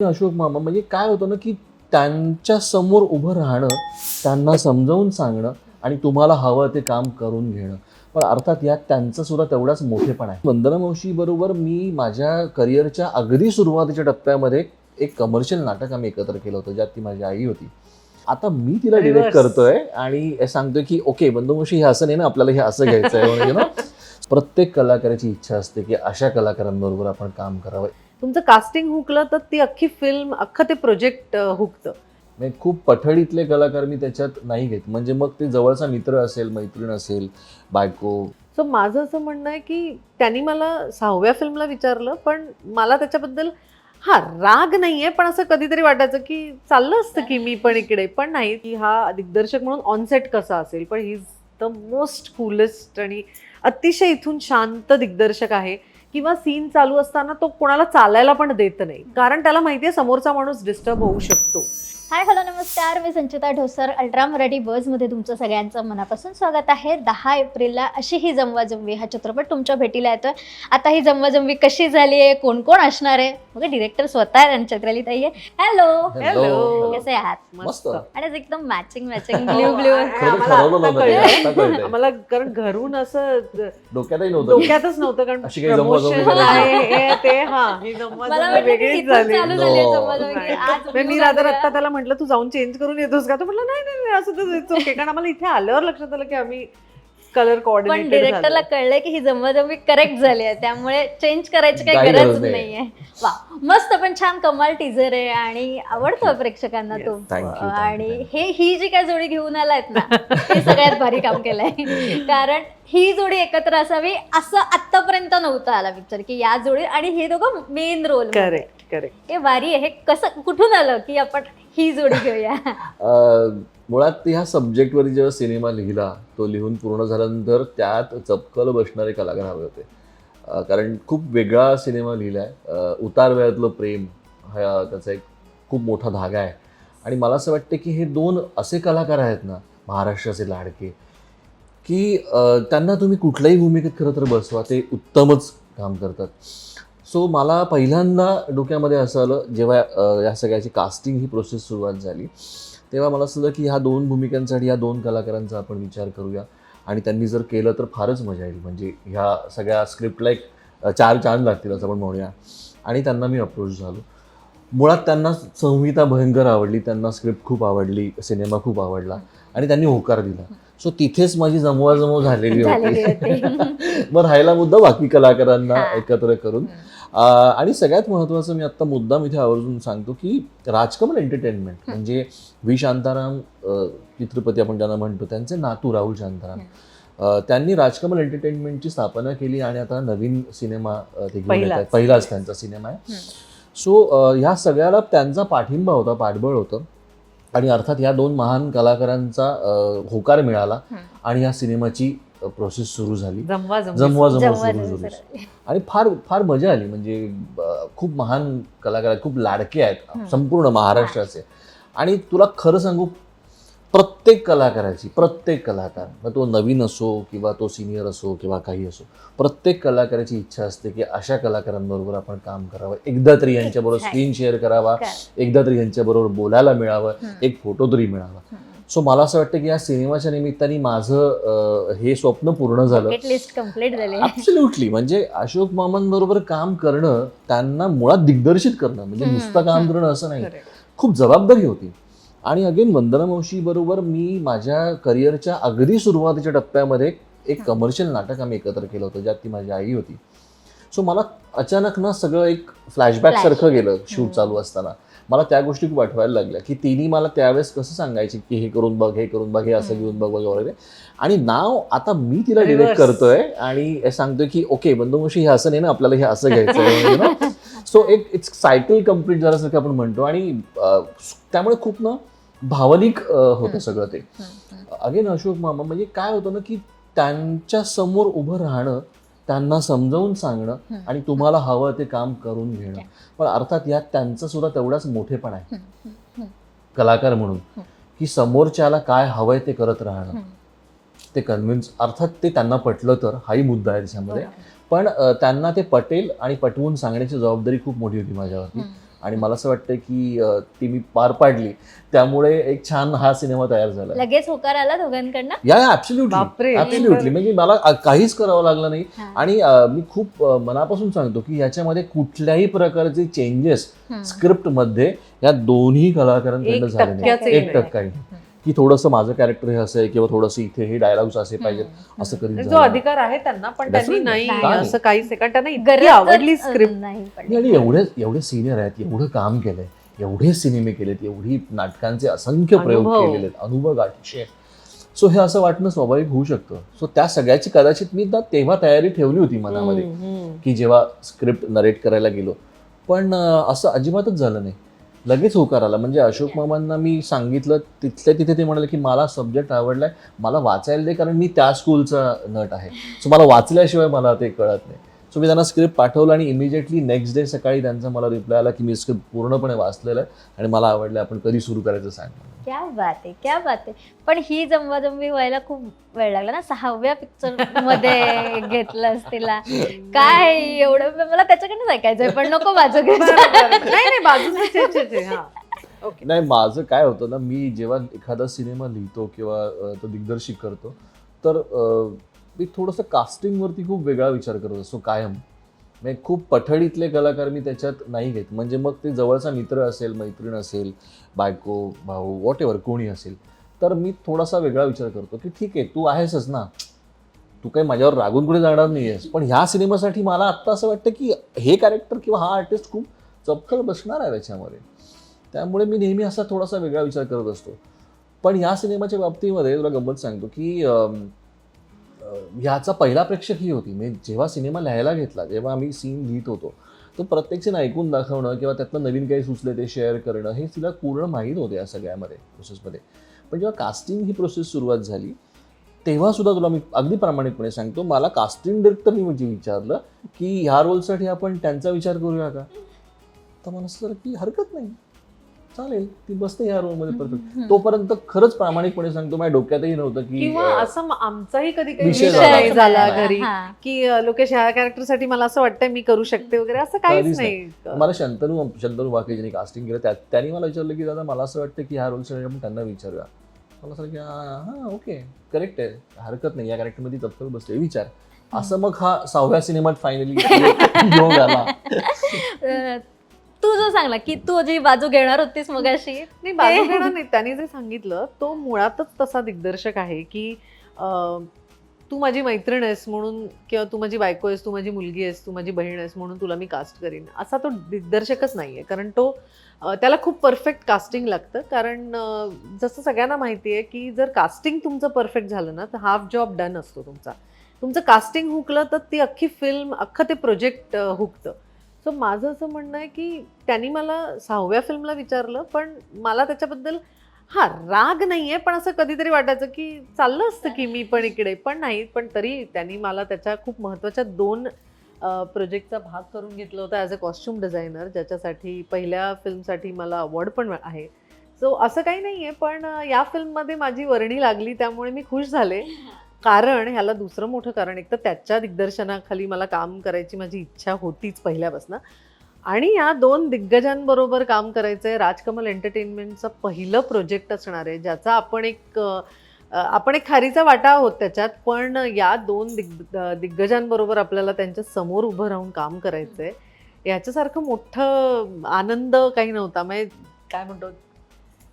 अशोक मामा म्हणजे काय होतं ना की त्यांच्यासमोर उभं राहणं त्यांना समजावून सांगणं आणि तुम्हाला हवं ते काम करून घेणं. पण अर्थात यात त्यांचं सुद्धा तेवढाच मोठेपण आहे. वंदना मावशी बरोबर मी माझ्या करिअरच्या अगदी सुरुवातीच्या टप्प्यामध्ये एक कमर्शियल नाटक आम्ही एकत्र केलं होतं ज्यात ती माझी आई होती. आता मी तिला डिरेक्ट. करतोय आणि सांगतोय की ओके मावशी हे असं नाही ना आपल्याला हे असं घ्यायचं आहे ना प्रत्येक कलाकाराची इच्छा असते की अशा कलाकारांबरोबर आपण काम करावं. तुमचं कास्टिंग हुकलं तर ती अख्खी फिल्म अख्खं ते प्रोजेक्ट हुकतं. म्हणजे खूप पठडीतले कलाकार मी त्याच्यात नाही घेत. म्हणजे मग ते जवळचा मित्र असेल मैत्रीण असेल बायको. सो माझं असं म्हणणं आहे की त्यांनी मला सहाव्या फिल्मला विचारलं पण मला त्याच्याबद्दल हा राग नाहीये पण असं कधीतरी वाटायचं की चाललं असतं की मी पण इकडे. पण नाही की हा दिग्दर्शक म्हणून ऑनसेट कसा असेल? पण he is the most coolest आणि अतिशय इथून शांत दिग्दर्शक आहे. किंवा सीन चालू असताना तो कोणाला चालायला पण देत नाही. कारण त्याला माहिती आहे समोरचा माणूस डिस्टर्ब होऊ शकतो. हाय हॅलो नमस्कार. मी संचिता ढोसर अल्ट्रा मराठी बजमध्ये तुमचं सगळ्यांचं मनापासून स्वागत आहे. दहा एप्रिलला अशी ही जमवाजमवी हा चित्रपट तुमच्या भेटीला येतोय. आता ही जमवाजमवी कशी झाली आहे? कोण कोण असणार आहे? डिरेक्टर स्वतः आहे चैत्राली ताई आहे. Hello Hello. कसे आहात? मस्त. आणि आज एकदम मॅचिंग मॅचिंग ब्ल्यू ब्ल्यू आता. आता. आम्हाला कारण घरून असं डोक्यातही नव्हतं. डोक्यातच नव्हतं कारण करायची. आहे हे ते हा. ही मला जमवाजमवी वेगळीच झाली. आज मी रात्र. आत्ता त्याला म्हटलं तू जाऊन चेंज करून येतोस का? तो म्हटलं नाही नाही नाही, असं तर ओके कारण आम्हाला इथे आल्यावर लक्षात आलं की आम्ही कलर पण डिरेक्टरला कळलंय की ही जमवाजमवी करेक्ट झाली आहे. त्यामुळे चेंज करायची काही गरज गरज नाही. नाहीये. वा मस्त पण छान कमाल टीजर आहे आणि आवडतो प्रेक्षकांना. तो. आणि हे ही जी काय जोडी घेऊन आलायत ना ते सगळ्यात भारी काम केलंय. कारण ही जोडी एकत्र असावी असं आतापर्यंत नव्हतं आला पिक्चर की या जोडी आणि हे दोघं मेन रोल करेक्ट करेक्ट हे भारी आहे. हे कसं कुठून आलं की आपण ही जोडी घेऊया. अं, मुळात ह्या सब्जेक्टवर जेव्हा सिनेमा लिहिला तो लिहून पूर्ण झाल्यानंतर त्यात चपकल बसणारे कलाकार हवे होते. अं, कारण खूप वेगळा सिनेमा लिहिला आहे उतार वयातलं प्रेम हा त्याचा एक खूप मोठा धागा आहे. आणि मला असं वाटतं की हे दोन असे कलाकार आहेत ना महाराष्ट्राचे लाडके की अं, त्यांना तुम्ही कुठल्याही भूमिकेत खरं तर बसवा ते उत्तमच काम करतात. सो मला पहिल्यांदा डोक्यामध्ये असं आलं जेव्हा या सगळ्याची कास्टिंग ही प्रोसेस सुरुवात झाली तेव्हा मला असं की ह्या दोन भूमिकांसाठी ह्या दोन कलाकारांचा आपण विचार करूया. आणि त्यांनी जर केलं तर फारच मजा येईल. म्हणजे ह्या सगळ्या स्क्रिप्टला एक चार चांद लागतील असं आपण म्हणूया. आणि त्यांना मी अप्रोच झालो. मुळात त्यांना संहिता भयंकर आवडली त्यांना स्क्रिप्ट खूप आवडली सिनेमा खूप आवडला आणि त्यांनी होकार दिला. सो तिथेच माझी जमवाजमव झालेली होती. मग राहायला मुद्दा बाकी कलाकारांना. एकत्र करून. आणि सगळ्यात महत्त्वाचं मी आत्ता मुद्दाम इथे आवर्जून सांगतो की राजकमल एंटरटेनमेंट म्हणजे व्ही शांताराम चित्रपती आपण ज्यांना म्हणतो त्यांचे नातू राहुल शांताराम. त्यांनी राजकमल एंटरटेनमेंटची स्थापना केली आणि आता नवीन सिनेमा ते घेऊन येत आहेत. पहिलाच. त्यांचा सिनेमा आहे. सो ह्या सगळ्याला त्यांचा पाठिंबा होता पाठबळ होतं. आणि अर्थात या दोन महान कलाकारांचा होकार मिळाला. आणि या सिनेमाची प्रोसेस सुरू झाली जमवा जमवा सुरू झाली. आणि फार फार मजा आली म्हणजे खूप महान कलाकार आहेत खूप लाडके आहेत. संपूर्ण महाराष्ट्राचे आणि तुला खरं सांगू प्रत्येक कलाकाराची प्रत्येक कलाकार मग तो नवीन असो किंवा तो सिनियर असो किंवा काही असो प्रत्येक कलाकाराची इच्छा असते की अशा कलाकारांबरोबर आपण काम करावं एकदा तरी यांच्याबरोबर. स्क्रीन शेअर करावा. एकदा तरी यांच्याबरोबर बोलायला मिळावं. एक फोटो तरी मिळावा. सो मला असं वाटतं की या सिनेमाच्या निमित्ताने माझं हे स्वप्न पूर्ण झालं. ऍब्सोल्युटली म्हणजे अशोक मामांबरोबर काम करणं त्यांना मुळात दिग्दर्शित करणं म्हणजे नुसतं काम. करणं असं नाही. खूप जबाबदारी होती. आणि अगेन वंदना मावशी बरोबर मी माझ्या करिअरच्या अगदी सुरुवातीच्या टप्प्यामध्ये एक कमर्शियल नाटक आम्ही एकत्र केलं होतं ज्यात ती माझी आई होती. सो मला अचानक ना सगळं एक फ्लॅशबॅक सारखं गेलं शूट. चालू असताना. मला त्या गोष्टी खूप आठवायला लागल्या की तिने मला त्यावेळेस कसं सांगायची की हे करून बघ हे करून बघ हे असं. घेऊन बघ वगैरे आणि नाव आता मी तिला डिरेक्ट. करतोय आणि सांगतोय की ओके बंधू मावशी हे असं नाही ना आपल्याला हे असं घ्यायचं सो एक इट्स सायकल कंप्लीट झाल्यासारखं आपण म्हणतो आणि त्यामुळे खूप ना भावनिक होतं. सगळं ते. अगेन अशोक मामा म्हणजे काय होतं ना की त्यांच्यासमोर उभं राहणं त्यांना समजावून सांगणं. आणि तुम्हाला हवं ते काम करून घेणं. पण अर्थात यात त्यांचं सुद्धा तेवढाच मोठेपण आहे. कलाकार म्हणून. की समोरच्याला काय हवंय ते करत राहणं. ते कन्व्हिन्स अर्थात ते त्यांना पटलं तर हाही मुद्दा आहे त्याच्यामध्ये. पण त्यांना ते पटेल आणि पटवून सांगण्याची जबाबदारी खूप मोठी होती माझ्यावरती. आणि मला असं वाटतं की ती मी पार पाडली. त्यामुळे एक छान हा सिनेमा तयार झाला. लगेच होकार आला दोघांकडनं? या ऍब्सोल्युटली म्हणजे मला काहीच करावं लागलं नाही. आणि मी खूप मनापासून सांगतो की याच्यामध्ये कुठल्याही प्रकारचे चेंजेस. स्क्रिप्टमध्ये या दोन्ही कलाकारांकडनं झाले नाही. एक. टक्काही की थोडंसं माझं कॅरेक्टर हे असं आहे किंवा थोडंसं इथे हे डायलॉग्स असे पाहिजेत. असं कधी जो झालं नाही. अधिकार आहे त्यांना पण त्यांनी Definitely. नाही नाही. असं काहीच आहे कारण त्यांना इतकी आवडली अं, स्क्रिप्ट नाही आणि आणि एवढे एवढे सिनियर आहेत एवढं काम केलंय एवढे सिनेमे केलेत एवढी नाटकांचे असंख्य प्रयोग अनुभव. केलेले आहेत अनुभव गाठीचे सो हे असं वाटणं स्वाभाविक होऊ शकतं सो त्या सगळ्याची कदाचित मी ना तेव्हा तयारी ठेवली होती मनामध्ये की जेव्हा स्क्रिप्ट नरेट करायला गेलो पण अं, असं अजिबातच झालं नाही लगेच होकार आला म्हणजे अशोक मामांना मी सांगितलं तिथल्या तिथे ते म्हणाले की मला सब्जेक्ट आवडलाय मला वाचायला दे कारण मी त्या स्कूलचा नट आहे. सो मला वाचल्याशिवाय मला ते कळत नाही. सो मी त्यांना स्क्रिप्ट पाठवलं आणि इमिजिएटली नेक्स्ट डे सकाळी त्यांचा मला रिप्लाय आला की मी स्क्रिप्ट पूर्णपणे वाचलेलं आहे आणि मला आवडलं आपण कधी सुरू करायचं सांग. क्या बात आहे क्या बात आहे. पण ही जमवाजमवी व्हायला खूप वेळ लागला ना? सहाव्या पिक्चरमध्ये घेतलंस तिला काय एवढं? मला त्याच्याकडनं ऐकायचंय पण नको माझं नाही नाही बाजूला छे, छे, छे, हा. ओके नाही माझं काय होतं ना मी जेव्हा एखादा सिनेमा लिहितो किंवा तो दिग्दर्शित करतो तर मी थोडंसं कास्टिंगवरती खूप वेगळा विचार करत असतो कायम. म्हणजे खूप पठडीतले कलाकार मी त्याच्यात नाही घेत. म्हणजे मग ते जवळचा मित्र असेल मैत्रीण असेल बायको भाऊ वॉट एव्हर कोणी असेल तर मी थोडासा वेगळा विचार करतो की ठीक आहे तू आहेसच ना. तू काही माझ्यावर रागून कुठे जाणार नाही आहेस पण ह्या सिनेमासाठी मला आत्ता असं वाटतं की हे कॅरेक्टर किंवा हा आर्टिस्ट खूप चपखल बसणार आहे त्याच्यामध्ये. त्यामुळे मी नेहमी असा थोडासा वेगळा विचार करत असतो. पण ह्या सिनेमाच्या बाबतीमध्ये तुला गंमत सांगतो की ह्याचा पहिला प्रेक्षक ही होती. मी जेव्हा सिनेमा लिहायला घेतला जेव्हा आम्ही सीन लिहित होतो तो प्रत्येक सीन ऐकून दाखवणं किंवा त्यातनं नवीन काही सुचले ते शेअर करणं हे तिला पूर्ण माहीत होते या सगळ्यामध्ये प्रोसेसमध्ये पण जेव्हा कास्टिंग ही प्रोसेस सुरुवात झाली तेव्हा सुद्धा तुला मी अगदी प्रामाणिकपणे सांगतो मला कास्टिंग डिरेक्टरनी म्हणजे विचारलं की ह्या रोलसाठी आपण त्यांचा विचार करूया का? तर मला असं की हरकत नाही. चालेल. ती बसते ह्या रोलमध्ये परफेक्ट तोपर्यंत खरंच प्रामाणिकपणे सांगतो माझ्या डोक्यातही नव्हतं की किंवा अं, असं आमचाही कधी काही विषय विषय झाला. घरी हा. की अं, लोकेश ह्या कॅरेक्टरसाठी मला असं वाटतंय मी करू शकते वगैरे असं काहीच नाही. मला शंतनू शंतनू वाके ज्यांनी कास्टिंग केलं त्या त्यांनी मला विचारलं की दादा मला असं वाटतं की ह्या रोलसाठी आपण त्यांना विचारूया. मला असं की हां ओके. करेक्ट आहे. हरकत नाही. या कॅरेक्टरमध्ये तत्पर बसले विचार. असं मग हा सहाव्या सिनेमात फायनली योग आला. अं, तू जो सांगला की तू जी बाजू घेणार होतीस मगाशी नाही बाजू घेणार नाही. त्यांनी जे सांगितलं तो मुळातच तसा दिग्दर्शक आहे की अं, तू माझी मैत्रीण आहेस म्हणून किंवा तू माझी बायको आहेस तू माझी मुलगी आहेस तू माझी बहीण आहेस म्हणून तुला मी कास्ट करीन. असा तो दिग्दर्शकच नाही आहे कारण तो अं, त्याला खूप परफेक्ट कास्टिंग लागतं. कारण अं, जसं सगळ्यांना माहिती आहे की जर कास्टिंग तुमचं परफेक्ट झालं ना तर हाफ जॉब डन असतो तुमचा. तुमचं कास्टिंग हुकलं तर ती अख्खी फिल्म अख्खं ते प्रोजेक्ट हुकतं. सो माझं असं म्हणणं आहे की त्यांनी मला सहाव्या फिल्मला विचारलं पण मला त्याच्याबद्दल हा राग नाहीये पण असं कधीतरी वाटायचं की चाललं असतं की मी पण इकडे पण नाही पण तरी त्यांनी मला त्याच्या खूप महत्त्वाच्या दोन प्रोजेक्टचा भाग करून घेतला होता ॲज अ कॉस्ट्युम डिझायनर ज्याच्यासाठी पहिल्या फिल्मसाठी मला अवॉर्ड पण आहे. सो असं काही नाही आहे पण या फिल्ममध्ये माझी वर्णी लागली त्यामुळे मी खुश झाले. कारण ह्याला दुसरं मोठं कारण एक तर त्याच्या दिग्दर्शनाखाली मला काम करायची माझी इच्छा होतीच पहिल्यापासून. आणि या दोन दिग्गजांबरोबर काम करायचं आहे राजकमल एंटरटेनमेंटचं पहिलं प्रोजेक्ट असणार आहे ज्याचा आपण एक आपण एक खारीचा वाटा आहोत त्याच्यात पण या दोन दिग्ग दिग्गजांबरोबर आपल्याला त्यांच्यासमोर उभं राहून काम करायचं आहे याच्यासारखं मोठं आनंद काही नव्हता. म्हणजे काय म्हणतो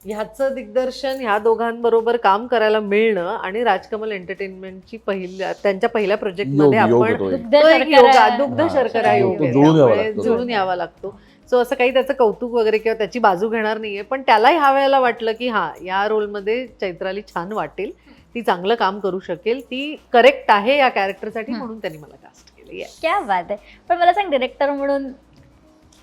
ह्याचं दिग्दर्शन ह्या दोघांबरोबर काम करायला मिळणं आणि राजकमल एंटरटेनमेंटची पहिल्या त्यांच्या पहिल्या प्रोजेक्टमध्ये योग योग आपण होतो एक. दुग्ध तो एक शर्करा. योगा दुग्ध हा, शर्करा तो योग आहे. जुळून यावा त्यामुळे लागतो. जुळून यावा लागतो सो असं काही त्याचं कौतुक वगैरे किंवा त्याची बाजू घेणार नाहीये पण त्यालाही ह्या वेळेला वाटलं की हा या रोलमध्ये चैत्राली छान वाटेल ती चांगलं काम करू शकेल ती करेक्ट आहे या कॅरेक्टरसाठी. म्हणून त्यांनी मला कास्ट केली आहे क्या बात आहे पण मला सांग डिरेक्टर म्हणून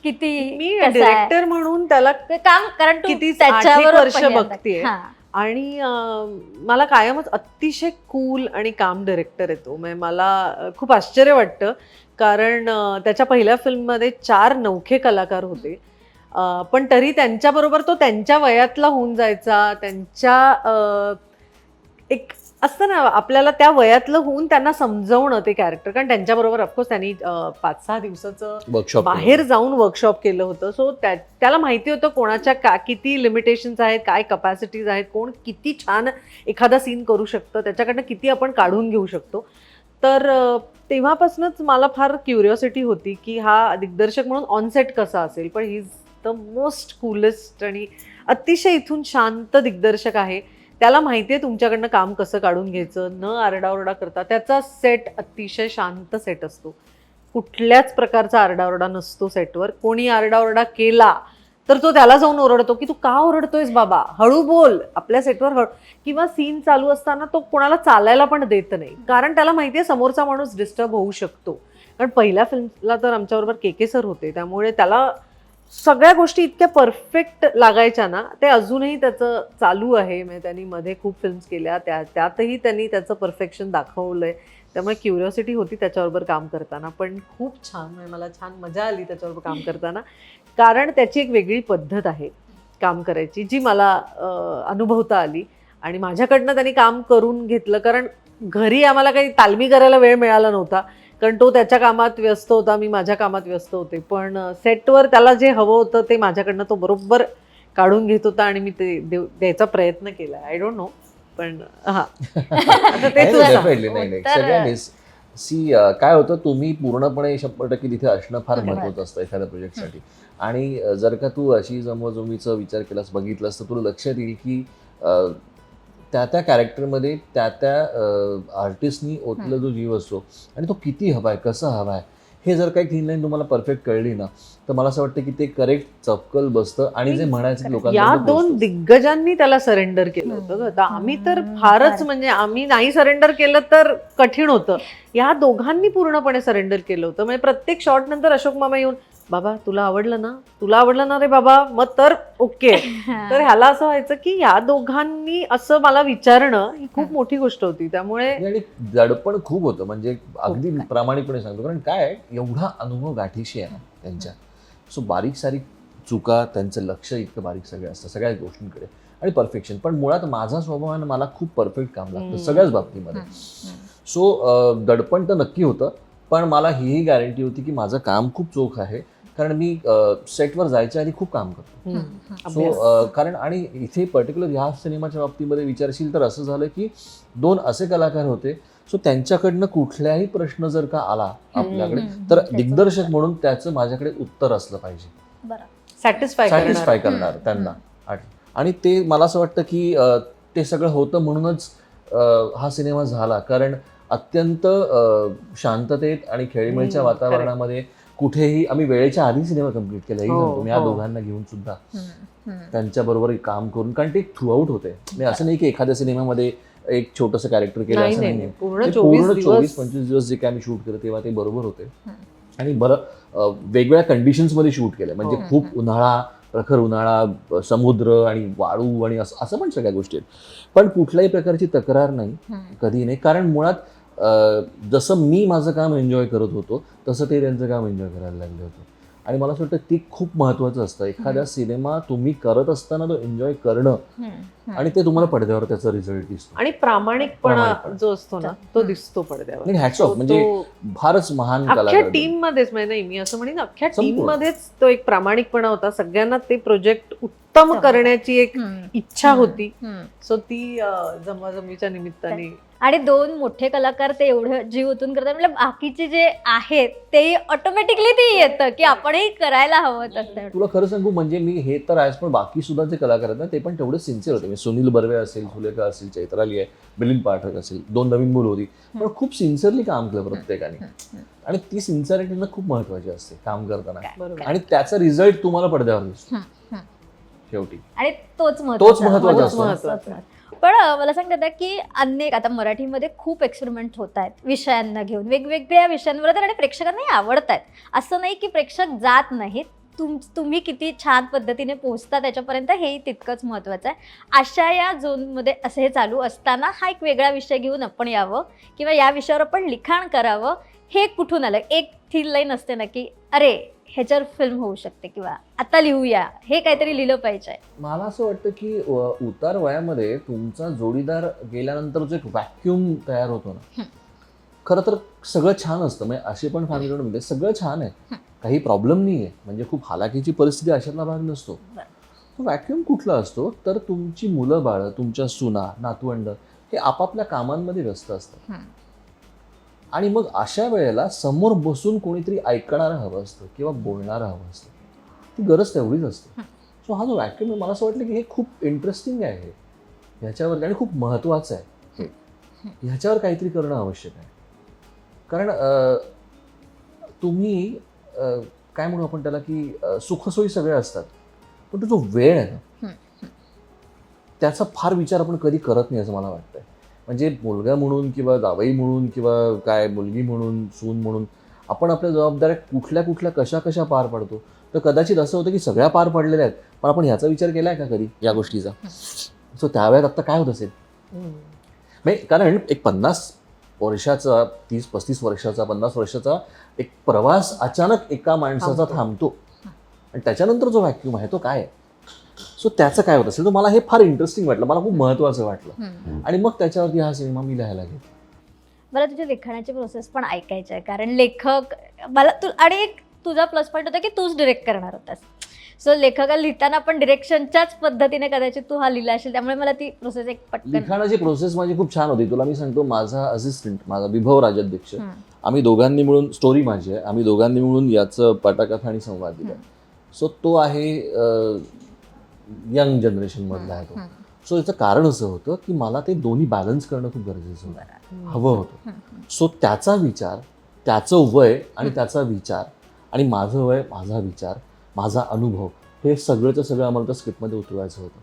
किती मी कसं आहे? डिरेक्टर म्हणून त्याला ते काम कारण तू किती त्याच्यावर वर्ष पहिल्यांदा- बघतेय. हा. आणि अं, मला कायमच अतिशय कूल आणि काम डिरेक्टर येतो म्हणजे मला अं, खूप आश्चर्य वाटतं कारण अं, त्याच्या पहिल्या फिल्ममध्ये चार नौखे कलाकार होते अं, पण तरी त्यांच्याबरोबर तो त्यांच्या वयातला होऊन जायचा त्यांच्या अं, एक असतं ना आपल्याला त्या वयातलं होऊन त्यांना समजवणं ते कॅरेक्टर कारण त्यांच्याबरोबर ऑफकोर्स त्यांनी पाच सहा दिवसाचं वर्कशॉप बाहेर जाऊन वर्कशॉप केलं होतं. सो त्या त्याला माहिती होतं कोणाच्या का किती लिमिटेशन्स आहेत काय कपॅसिटीज आहेत कोण किती छान एखादा सीन करू शकतं त्याच्याकडनं किती आपण काढून घेऊ शकतो. तर तेव्हापासूनच मला फार क्युरिओसिटी होती की हा दिग्दर्शक म्हणून ऑनसेट कसा असेल. पण he is the most coolest आणि अतिशय इथून शांत दिग्दर्शक आहे. त्याला माहिती आहे तुमच्याकडनं काम कसं काढून घ्यायचं न आरडाओरडा करता. त्याचा सेट अतिशय शांत सेट असतो. कुठल्याच प्रकारचा आरडाओरडा नसतो सेटवर कोणी आरडाओरडा केला तर तो त्याला जाऊन ओरडतो की तू का ओरडतोयस बाबा? हळू बोल. आपल्या सेटवर हळू किंवा सीन चालू असताना तो कोणाला चालायला पण देत नाही. कारण त्याला माहिती आहे समोरचा माणूस डिस्टर्ब होऊ शकतो. कारण पहिल्या फिल्मला तर आमच्याबरोबर के के सर होते. त्यामुळे त्याला सगळ्या गोष्टी इतक्या परफेक्ट लागायच्या ना ते अजूनही त्याचं चालू आहे. म्हणजे त्यांनी मध्ये खूप फिल्म्स केल्या त्या त्यातही त्यांनी त्याचं परफेक्शन दाखवलं आहे त्यामुळे क्युरिओसिटी होती त्याच्याबरोबर काम करताना. पण खूप छान म्हणजे मला छान मजा आली त्याच्याबरोबर काम करताना. कारण त्याची एक वेगळी पद्धत आहे काम करायची जी मला अनुभवता आली. आणि माझ्याकडनं त्यांनी काम करून घेतलं. कारण घरी आम्हाला काही तालमी करायला वेळ मिळाला नव्हता. कारण तो त्याच्या कामात व्यस्त होता मी माझ्या कामात व्यस्त होते. पण सेटवर त्याला जे हवं होतं ते माझ्याकडनं तो बरोबर काढून घेत होता आणि मी ते देव- द्यायचा प्रयत्न केला. आय डोंट नो पण हा. ते सी काय होतं तुम्ही पूर्णपणे शंभर टक्के तिथे असणं फार. महत्वाचं असतं एखाद्या प्रोजेक्टसाठी आणि जर का तू अशी जमवाजमीचा विचार केलास बघितलास तर तुला लक्षात येईल की त्या त्या कॅरेक्टरमध्ये त्या त्या आर्टिस्टनी ओतला जो जीव असतो आणि तो किती हवाय कसा हवाय हे जर काही तीन लाईन तुम्हाला परफेक्ट कळली ना तर मला असं वाटतं की ते करेक्ट चपकल बसतं आणि जे म्हणायचं ते या दोन. दिग्गजांनी त्याला सरेंडर केलं होतं आम्ही तर. फारच फार. म्हणजे आम्ही नाही सरेंडर केलं तर कठीण होतं या दोघांनी पूर्णपणे सरेंडर केलं होतं म्हणजे प्रत्येक शॉट नंतर अशोक मामा येऊन बाबा तुला आवडलं ना? तुला आवडलं ना रे बाबा? मग तर ओके. तर ह्याला असं व्हायचं की या दोघांनी असं मला विचारणं ही खूप. मोठी गोष्ट होती. त्यामुळे आणि दडपण खूप होतं. म्हणजे अगदी. प्रामाणिकपणे सांगतो. कारण काय एवढा अनुभव गाठीशी आहे ना त्यांच्या. सो बारीक सारीक चुका त्यांचं लक्ष इतकं बारीक सगळे असतं सगळ्या गोष्टींकडे. आणि परफेक्शन. पण मुळात माझा स्वभाव आहे ना मला खूप परफेक्ट काम लागतं. सगळ्याच बाबतीमध्ये. सो दडपण तर नक्की होतं. पण मला हीही गॅरंटी होती की माझं काम खूप चोख आहे. कारण मी सेटवर जायच्या आधी खूप काम करतो. सो. कारण आणि इथे पर्टिक्युलर ह्या सिनेमाच्या बाबतीमध्ये विचारशील तर असं झालं की दोन असे कलाकार होते. सो त्यांच्याकडनं कुठल्याही प्रश्न जर का आला आपल्याकडे. तर दिग्दर्शक. म्हणून त्याचं माझ्याकडे उत्तर असलं पाहिजे. बरं. सॅटिस्फाय सॅटिस्फाय करणार. त्यांना. आणि- ते मला असं वाटतं की ते सगळं होतं म्हणूनच हा सिनेमा झाला. कारण अत्यंत शांततेत आणि खेळीमेळीच्या वातावरणामध्ये कुठेही आम्ही वेळेच्या आधी सिनेमा कंप्लीट केला हे सांगतो मी या हो. दोघांना घेऊन सुद्धा हम्म. त्यांच्याबरोबर काम करून कारण ते थ्रूआउट होते म्हणजे असं नाही की एखाद्या सिनेमामध्ये एक छोटंसं कॅरेक्टर केलं असं नाही. पूर्ण चोवीस पंचवीस दिवस जे काय आम्ही शूट केलं तेव्हा ते बरोबर होते. आणि बरं वेगवेगळ्या कंडिशन्समध्ये शूट केलं म्हणजे हो. खूप उन्हाळा प्रखर उन्हाळा समुद्र आणि वाळू आणि असं असं पण सगळ्या गोष्टी आहेत पण कुठल्याही प्रकारची तक्रार नाही. कधी नाही कारण मुळात जसं मी माझं काम एन्जॉय करत होतो तसं ते त्यांचं काम एन्जॉय करायला लागले होते. आणि मला असं वाटतं ते खूप महत्त्वाचं असतं. एखाद्या सिनेमा तुम्ही करत असताना तो एन्जॉय करणं. आणि ते तुम्हाला पडद्यावर त्याचा रिझल्ट दिसतो. आणि प्रामाणिकपणा. जो असतो ना तो दिसतो पडद्यावर. off, तो- म्हणजे फारच महान अख्ख्या टीम मध्येच म्हणजे नाही मी असं म्हणेन अख्ख्या. टीम मध्येच तो एक प्रामाणिकपणा होता. सगळ्यांना ते प्रोजेक्ट उत्तम. करण्याची एक इच्छा होती. सो ती अं, जमवाजमीच्या निमित्ताने. आणि दोन मोठे कलाकार ते एवढं जीव ओतून करतात. म्हणजे बाकीचे जे आहेत ते ऑटोमॅटिकली ते येतं की आपणही करायला हवं तसं. तुला खरं सांगू म्हणजे मी हे तर आहेच पण बाकी सुद्धा जे कलाकार आहेत ना ते पण तेवढे सिन्सिअर होते. सुनील बर्वे असेल सुलेखा असेल चैत्राली आहे मिलिंद पाठक असेल दोन नवीन मुलं होती. पण खूप सिन्सिअरली काम केलं प्रत्येकाने. आणि ती सिन्सिअरिटी ना खूप महत्वाची असते काम करताना. बरोबर. आणि त्याचा रिझल्ट तुम्हाला पडद्यावर दिसतो. शेवटी. आणि तोच तोच महत्त्वाचा तोच असतो. पण अं, मला सांगतात ना की अनेक आता मराठीमध्ये खूप एक्सपेरिमेंट होत आहेत विषयांना घेऊन. वेगवेगळ्या विषयांवर तर आणि प्रेक्षकांनाही आवडत आहेत. असं नाही की प्रेक्षक जात नाहीत. तुम तुम्ही किती छान पद्धतीने पोहोचता त्याच्यापर्यंत हेही तितकंच महत्त्वाचं आहे. अशा या झोनमध्ये असं हे चालू असताना हा एक वेगळा विषय घेऊन आपण यावं किंवा या विषयावर आपण लिखाण करावं हे कुठून आलं? एक थील लाईन असते ना की अरे ह्याच्यावर फिल्म होऊ शकते किंवा आता लिहूया. हे काहीतरी लिहिलं पाहिजे. मला असं वाटतं की उतार वयामध्ये तुमचा जोडीदार गेल्यानंतर जो एक व्हॅक्युम तयार होतो ना. खरं तर सगळं छान असतं. म्हणजे असे पण फॅमिलीमध्ये सगळं छान आहे. काही प्रॉब्लेम नाही आहे म्हणजे खूप हालाकीची परिस्थिती अशातला भाग नसतो. बरं. तो व्हॅक्युम कुठला असतो? तर तुमची मुलं बाळं तुमच्या सुना नातवंड हे आपापल्या कामांमध्ये व्यस्त असतात. हम्म. आणि मग अशा वेळेला समोर बसून कोणीतरी ऐकणारं हवं असतं किंवा बोलणारं हवं असतं. ती गरज तेवढीच असते. सो हा जो व्हॅक्युम आहे मला असं वाटलं की हे खूप इंटरेस्टिंग आहे. हे ह्याच्यावर आणि खूप महत्त्वाचं आहे. ह्याच्यावर काहीतरी करणं आवश्यक आहे. कारण तुम्ही काय म्हणू आपण त्याला की सुखसोयी सगळ्या असतात. पण तो जो वेळ आहे ना त्याचा फार विचार आपण कधी करत नाही असं मला वाटतंय. म्हणजे मुलगा म्हणून किंवा जावई म्हणून किंवा काय मुलगी म्हणून सून म्हणून आपण आपल्या जबाबदाऱ्या कुठल्या कुठल्या कशा कशा पार पाडतो? तर कदाचित असं होतं की सगळ्या पार पडलेल्या आहेत पण आपण ह्याचा विचार केला आहे का कधी या गोष्टीचा? सो त्यावेळेत आत्ता काय होत असेल? म्हणजे कारण एक पन्नास वर्षाचा तीस पस्तीस वर्षाचा पन्नास वर्षाचा एक प्रवास अचानक एका माणसाचा थांबतो. थांबतो. आणि त्याच्यानंतर जो व्हॅक्यूम आहे तो काय आहे? सो त्याचं काय होत असेल? तर मला हे फार इंटरेस्टिंग वाटलं. मला खूप महत्त्वाचं वाटलं. आणि मग त्याच्यावरती हा सिनेमा मी लिहायला घेतला मला तुझ्या लिखाणाची प्रोसेस पण ऐकायची आहे. कारण लेखक मला तू आणि एक तुझा प्लस पॉईंट होता की तूच डिरेक्ट करणार होतास. सो लेखका लिहिताना पण डिरेक्शनच्याच पद्धतीने कदाचित तू हा लिहिला असेल. त्यामुळे मला ती प्रोसेस एक पटकन लिखाणाची प्रोसेस माझी खूप छान होती. तुला मी सांगतो माझा असिस्टंट माझा विभव राजाध्यक्ष. आम्ही दोघांनी मिळून स्टोरी माझी आहे आम्ही दोघांनी मिळून याचं पटाकथा आणि संवाद दिला. सो तो आहे यंग जनरेशन मधला आहे तो. सो याचं कारण असं होतं की मला ते दोन्ही बॅलन्स करणं खूप गरजेचं होतं. हवं होतं. सो त्याचा विचार त्याचं वय आणि त्याचा विचार आणि माझं वय माझा विचार माझा अनुभव हे सगळंचं सगळं आम्हाला त्या स्क्रिप्टमध्ये उतरवायचं होतं.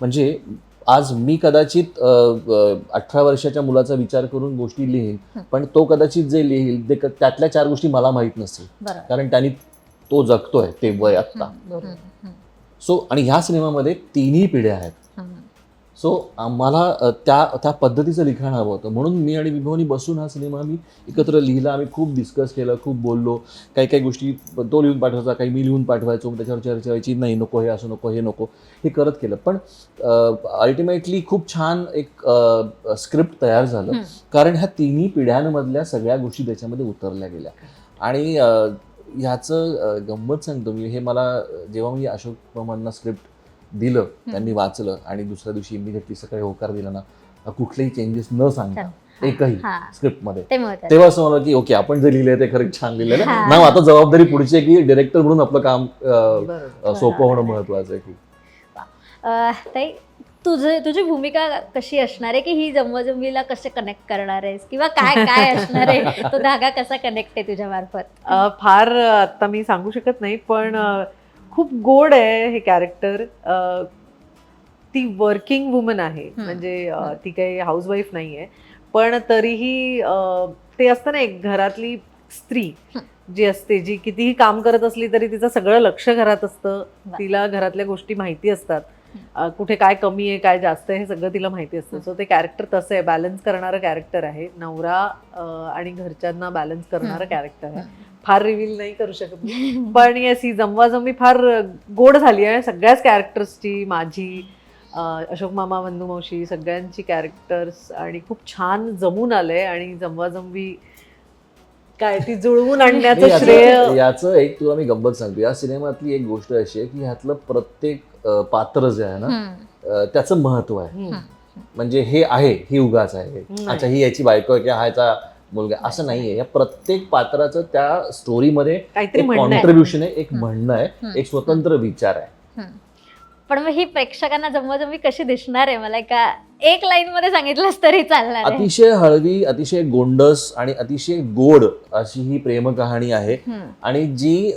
म्हणजे आज मी कदाचित अठरा वर्षाच्या मुलाचा विचार करून गोष्टी लिहीन पण तो कदाचित जे लिहील ते त्यातल्या चार गोष्टी मला माहीत नसतील. कारण त्यांनी तो जगतोय ते वय आत्ता. सो आणि ह्या सिनेमामध्ये तिन्ही पिढ्या आहेत. सो आम्हाला त्या त्या पद्धतीचं लिखाण हवं होतं. म्हणून मी आणि विभवनी बसून हा सिनेमा आम्ही एकत्र लिहिला. आम्ही खूप डिस्कस केलं खूप बोललो. काही काही गोष्टी तो लिहून पाठवायचा काही मी लिहून पाठवायचो. त्याच्यावर चर्चा व्हायची नाही नको हे असं नको हे नको. हे करत केलं. पण अल्टिमेटली खूप छान एक स्क्रिप्ट तयार झालं. कारण ह्या तिन्ही पिढ्यांमधल्या सगळ्या गोष्टी त्याच्यामध्ये उतरल्या गेल्या. आणि ह्याचं गंमत सांगतो मी. हे मला जेव्हा मी अशोक मामांना स्क्रिप्ट दिलं त्यांनी वाचलं आणि दुसऱ्या दिवशी इमिडिएटली सकाळी होकार दिला ना कुठलेही चेंजेस न सांगता. एकही स्क्रिप्टमध्ये ते महत्वाचं तेव्हा असं मला की ओके आपण जे लिहिलंय ते खरंच छान लिहिलेलं ना आता जबाबदारी पुढची आहे की डिरेक्टर म्हणून आपलं काम सोपं होणं महत्वाचं आहे खूप. ताई तुझं तुझी भूमिका कशी असणार आहे की ही जमवाजमवीला कसे कनेक्ट करणार आहेस? किंवा काय काय असणार आहे? तो धागा कसा कनेक्ट आहे तुझ्या मार्फत? फार आता मी सांगू शकत नाही पण खूप गोड आहे हे कॅरेक्टर ती वर्किंग वुमन आहे. म्हणजे ती काही हाऊसवाईफ नाही आहे पण तरीही ते असतं ना एक घरातली स्त्री जी असते जी कितीही काम करत असली तरी तिचं सगळं लक्ष घरात असतं. तिला घरातल्या गोष्टी माहिती असतात. कुठे काय कमी आहे काय जास्त आहे हे सगळं तिला माहिती असतं. सो ते कॅरेक्टर तसं आहे. बॅलन्स करणारं कॅरेक्टर आहे. नवरा आणि घरच्यांना बॅलन्स करणारं. कॅरेक्टर आहे. फार रिव्हील नाही करू शकत पण येस ही जमवाजमी फार गोड झाली आहे. सगळ्याच कॅरेक्टर्सची माझी अशोक मामा वंदू मावशी सगळ्यांची कॅरेक्टर्स आणि खूप छान जमून आलंय आणि जमवाजमवी काय ती जुळवून आणण्याचं याचं- श्रेय याचं एक तुला मी गंमत सांगतो. या सिनेमातली एक गोष्ट अशी आहे की ह्यातलं प्रत्येक पात्र जे आहे ना त्याचं महत्त्व आहे. म्हणजे हे आहे ही उगाच आहे. अच्छा ही याची बायको आहे किंवा हा याचा मुलगा आहे. असं नाहीये या प्रत्येक पात्राचं त्या स्टोरीमध्ये आहे कॉन्ट्रीब्युशन आहे एक. म्हणणं आहे. एक स्वतंत्र विचार आहे. पण मग ही प्रेक्षकांना जमवाजमवी कशी दिसणार आहे मला एका एक लाईन मध्ये सांगितलंस तरी चालणार आहे अतिशय हळवी अतिशय गोंडस आणि अतिशय गोड अशी ही प्रेमकहाणी आहे हम्म. आणि जी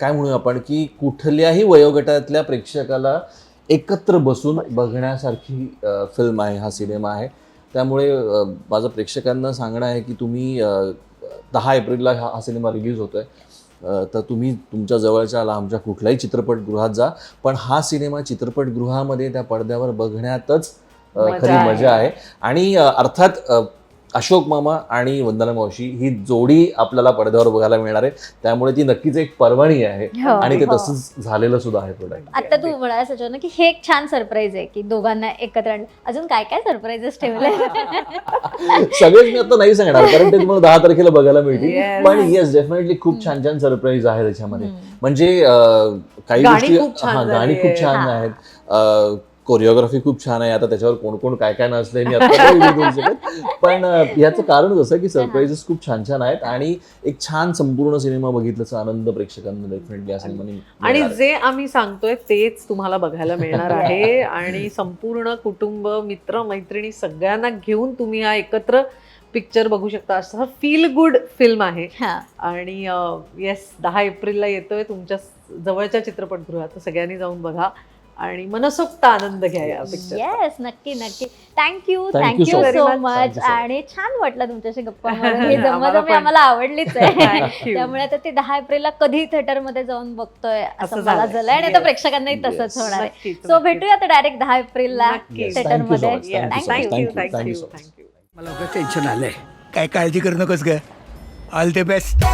काय म्हणू आपण की कुठल्याही वयोगटातल्या प्रेक्षकाला एकत्र बसून बघण्यासारखी फिल्म आहे हा सिनेमा आहे. त्यामुळे माझं प्रेक्षकांना सांगणं आहे की तुम्ही दहा एप्रिलला हा हा सिनेमा रिलीज होतोय. अ, तर तुम्ही तुमच्या जवळच्या लांबच्या कुठल्याही चित्रपटगृहात जा. पण हा सिनेमा चित्रपटगृहामध्ये त्या पडद्यावर बघण्यातच खरी आहे. मजा आहे. आणि अर्थात अशोक मामा आणि वंदना मावशी ही जोडी आपल्याला पडद्यावर बघायला मिळणार आहे. त्यामुळे ती नक्कीच एक पर्वणी आहे हो. आणि ते हो. तसंच झालेलं सुद्धा आहे प्रोडक्ट आता तू म्हणाला सचिन की हे एक छान सरप्राईज आहे की दोघांना एकत्र अजून काय काय सरप्राईजेस ठेवले? सगळेच मी आता नाही सांगणार कारण ते तुम्हाला दहा तारखेला बघायला मिळतील. Yes. पण येस डेफिनेटली खूप छान छान सरप्राईज आहे त्याच्यामध्ये. म्हणजे अं, काही गाणी गोष्टी खूप छान हा गाणी झाली खूप छान आहे. आहेत. कोरिओग्राफी खूप छान आहे. आता त्याच्यावर कोण कोण काय काय नसलंय मी आता बोलू शकत. पण याचं कारण कसं की सरप्राईजेस खूप छान छान आहेत आणि एक छान संपूर्ण सिनेमा बघितल्याचा आनंद प्रेक्षकांना डेफिनेटली सिनेमाने आणि. जे आम्ही सांगतोय तेच तुम्हाला बघायला मिळणार आहे. आणि संपूर्ण कुटुंब मित्र मैत्रिणी सगळ्यांना घेऊन तुम्ही हा एकत्र पिक्चर बघू शकता. असं फील गुड फिल्म आहे. आणि येस दहा एप्रिलला येतोय तुमच्या जवळच्या चित्रपटगृहात. तर सगळ्यांनी जाऊन बघा. आणि मनसोक्त आनंद घ्या या पिक्चर येस नक्की नक्की thank you Thank you thank you so. So much Thank you so much. आणि छान वाटलं तुमच्याशी गप्पा मारून ही आम्हाला जमवाजमी पण. आम्हाला आवडलीच आहे Thank you. त्यामुळे आता ते दहा एप्रिलला कधी थिएटरमध्ये जाऊन बघतोय असं असं मला झालंय. झालंय आणि आता Yes. प्रेक्षकांनाही तसंच Yes. होणार आहे नक्कीच, सो नक्कीच. भेटूया आता डायरेक्ट दहा एप्रिलला नक्कीच. थिएटर Thank you so मध्ये much. Thank you so much. Thank you Thank you. Thank you Thank you so much. Thank you मला उगाच टेन्शन आलंय काय काळजी करू नकोस ग ऑल द बेस्ट